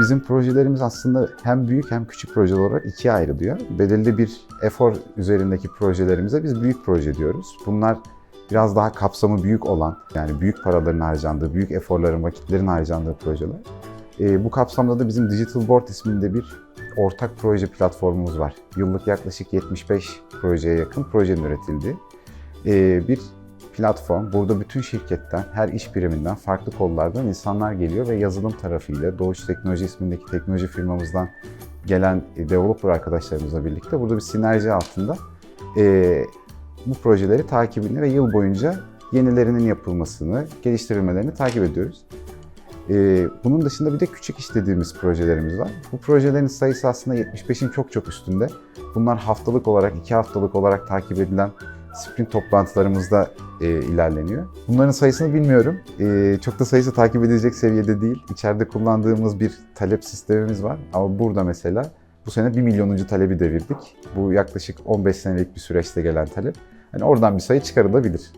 bizim projelerimiz aslında hem büyük hem küçük proje olarak ikiye ayrılıyor. Belirli bir efor üzerindeki projelerimize biz büyük proje diyoruz. Bunlar biraz daha kapsamı büyük olan, yani büyük paraların harcandığı, büyük eforların, vakitlerin harcandığı projeler. Ee, bu kapsamda da bizim Digital Board isminde bir ortak proje platformumuz var. Yıllık yaklaşık 75 projeye yakın projenin üretildiği ee, bir platform. Burada bütün şirketten, her iş biriminden, farklı kollardan insanlar geliyor ve yazılım tarafıyla Doğuş Teknoloji ismindeki teknoloji firmamızdan gelen e, developer arkadaşlarımızla birlikte burada bir sinerji altında e, bu projeleri takibini ve yıl boyunca yenilerinin yapılmasını, geliştirilmelerini takip ediyoruz. E, bunun dışında bir de küçük iş dediğimiz projelerimiz var. Bu projelerin sayısı aslında 75'in çok çok üstünde. Bunlar haftalık olarak, iki haftalık olarak takip edilen sprint toplantılarımızda e, ilerleniyor. Bunların sayısını bilmiyorum. E, çok da sayısı takip edilecek seviyede değil. İçeride kullandığımız bir talep sistemimiz var. Ama burada mesela bu sene 1 milyonuncu talebi devirdik. Bu yaklaşık 15 senelik bir süreçte gelen talep. Hani oradan bir sayı çıkarılabilir.